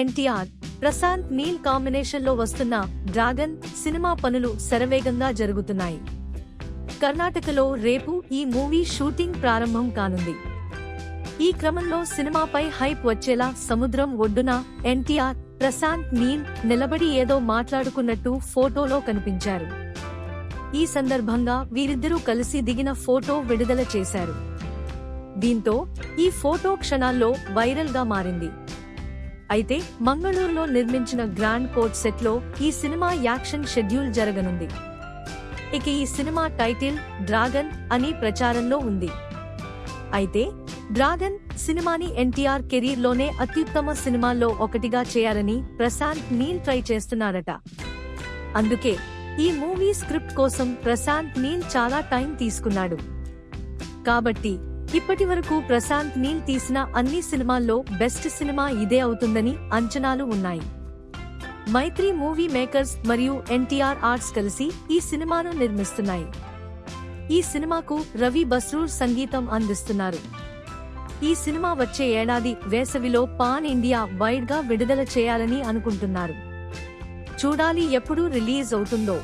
ఎన్టీఆర్ ప్రశాంత్ నీల్ కాంబినేషన్లో వస్తున్న dragon cinema పనులు శరవేగంగా జరుగుతున్నాయి. కర్ణాటకలో రేపు ఈ మూవీ షూటింగ్ ప్రారంభం కానుంది. ఈ క్రమంలో సినిమాపై హైప్ వచ్చేలా సముద్రం ఒడ్డున ఎన్టీఆర్ ప్రశాంత్ నీల్ నిలబడి ఏదో మాట్లాడుకున్నట్టు ఫోటోలో కనిపించారు. ఈ సందర్భంగా వీరిద్దరూ కలిసి దిగిన ఫోటో విడుదల చేశారు. దీంతో ఈ ఫోటో క్షణాల్లో వైరల్గా మారింది. అయితే మంగళూరులో నిర్మించిన గ్రాండ్ కోర్ట్ సెట్లో ఈ సినిమా యాక్షన్ షెడ్యూల్ జరగనుంది. ఇక ఈ సినిమా టైటిల్ డ్రాగన్ అని ప్రచారంలో ఉంది. అయితే డ్రాగన్ సినిమాని ఎన్టీఆర్ కెరీర్లోనే అత్యుత్తమ సినిమాల్లో ఒకటిగా చేయాలని ప్రశాంత్ నీల్ ట్రై చేస్తున్నారట. అందుకే ఈ మూవీ స్క్రిప్ట్ కోసం ప్రశాంత్ నీల్ చాలా టైం తీసుకున్నాడు. కాబట్టి ఇప్పటి వరకు ప్రశాంత్ నీల్ తీసిన అన్ని సినిమాల్లో బెస్ట్ సినిమా ఇదే అవుతుందని అంచనాలు ఉన్నాయి. మైత్రి మూవీ మేకర్స్ మరియు ఎన్టీఆర్ ఆర్ట్స్ కలిసి ఈ సినిమాను నిర్మిస్తున్నాయి. ఈ సినిమాకు రవి బస్రూర్ సంగీతం అందిస్తున్నారు. ఈ సినిమా వచ్చే ఏడాది వేసవిలో పాన్ ఇండియా వైడ్గా విడుదల చేయాలని అనుకుంటున్నారు. చూడాలి ఎప్పుడు రిలీజ్ అవుతుందో.